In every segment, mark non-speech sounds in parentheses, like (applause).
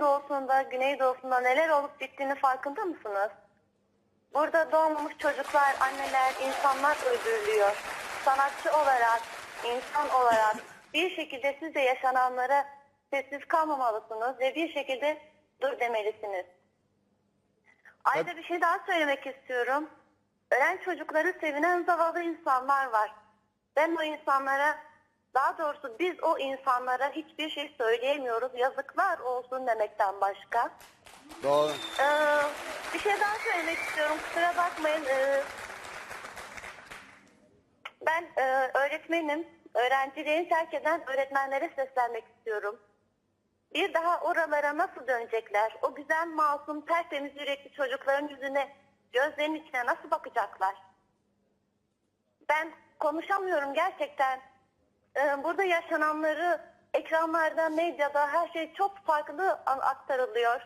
doğusunda, güneydoğusunda neler olup bittiğini farkında mısınız? Burada doğmamış çocuklar, anneler, insanlar öldürülüyor. Sanatçı olarak, insan olarak bir şekilde siz de yaşananlara sessiz kalmamalısınız ve bir şekilde dur demelisiniz. Ayrıca bir şey daha söylemek istiyorum. Ölen çocukları sevinen zavallı insanlar var. Ben o insanlara, daha doğrusu biz o insanlara hiçbir şey söyleyemiyoruz. Yazıklar olsun demekten başka. Doğru. Ee, bir şey daha söylemek istiyorum. Kusura bakmayın. Ee, ben e, öğretmenim. Öğrencilerini terk eden öğretmenlere seslenmek istiyorum. Bir daha oralara nasıl dönecekler? O güzel, masum, tertemiz yürekli çocukların yüzüne, gözlerinin içine nasıl bakacaklar? Ben konuşamıyorum gerçekten. Ee, burada yaşananları ekranlarda, medyada her şey çok farklı aktarılıyor.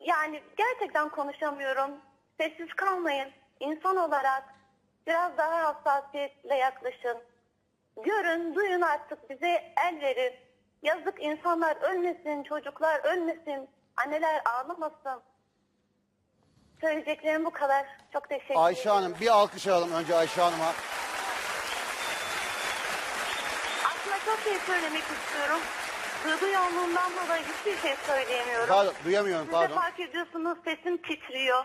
Yani gerçekten konuşamıyorum. Sessiz kalmayın. İnsan olarak biraz daha hassasiyetle yaklaşın. Görün, duyun artık bize el verin. Yazık insanlar ölmesin, çocuklar ölmesin, anneler ağlamasın. Söyleyeceklerim bu kadar. Çok teşekkür Ayşe ederim. Hanım bir alkış alalım önce Ayşe Hanım'a. Çok şey söylemek istiyorum. Duygu yoğunluğundan dolayı hiçbir şey söyleyemiyorum. Pardon duyamıyorum Siz de pardon. fark ediyorsunuz sesim titriyor.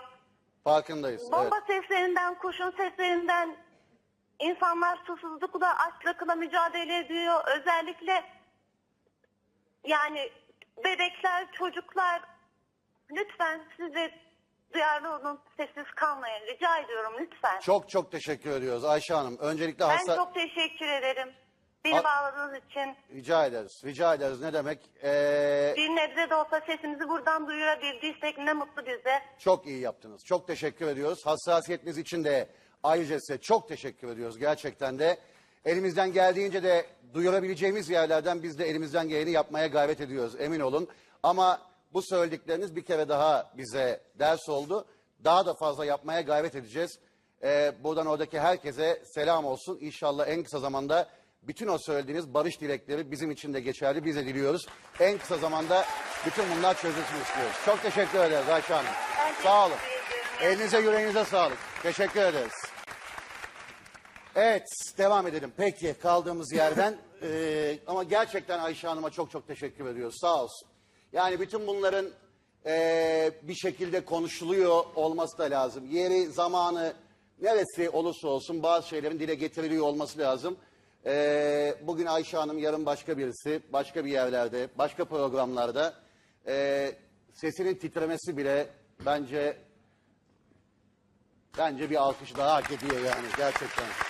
Farkındayız. Evet. Bomba seslerinden, kurşun seslerinden insanlar susuzlukla, açlıkla mücadele ediyor. Özellikle yani bebekler, çocuklar lütfen siz de duyarlı olun, sessiz kalmayın. Rica ediyorum lütfen. Çok çok teşekkür ediyoruz Ayşe Hanım. Öncelikle ben hasta... çok teşekkür ederim. Beni A- bağladığınız için. Rica ederiz. Rica ederiz. Ne demek? Ee, Bir nebze de olsa sesimizi buradan duyurabildiysek ne mutlu bize. çok iyi yaptınız. Çok teşekkür ediyoruz. Hassasiyetiniz için de ayrıca size çok teşekkür ediyoruz. Gerçekten de elimizden geldiğince de duyurabileceğimiz yerlerden biz de elimizden geleni yapmaya gayret ediyoruz. Emin olun. Ama bu söyledikleriniz bir kere daha bize ders oldu. Daha da fazla yapmaya gayret edeceğiz. Ee, buradan oradaki herkese selam olsun. İnşallah en kısa zamanda bütün o söylediğiniz barış dilekleri bizim için de geçerli. Biz de diliyoruz. En kısa zamanda bütün bunlar çözülsün istiyoruz. Çok teşekkür ederiz Ayşe Hanım. Sağ olun. Elinize yüreğinize sağlık. Teşekkür ederiz. Evet devam edelim. Peki kaldığımız yerden (laughs) Ee, ama gerçekten Ayşe Hanım'a çok çok teşekkür ediyoruz. Sağ olsun. Yani bütün bunların ee, bir şekilde konuşuluyor olması da lazım. Yeri, zamanı neresi olursa olsun bazı şeylerin dile getiriliyor olması lazım. Ee, bugün Ayşe Hanım yarın başka birisi başka bir yerlerde başka programlarda ee, sesinin titremesi bile bence bence bir alkış daha hak ediyor yani gerçekten.